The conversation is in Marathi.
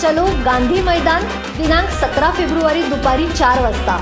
चलो गांधी मैदान दिनांक सतरा फेब्रुवारी दुपारी चार वाजता.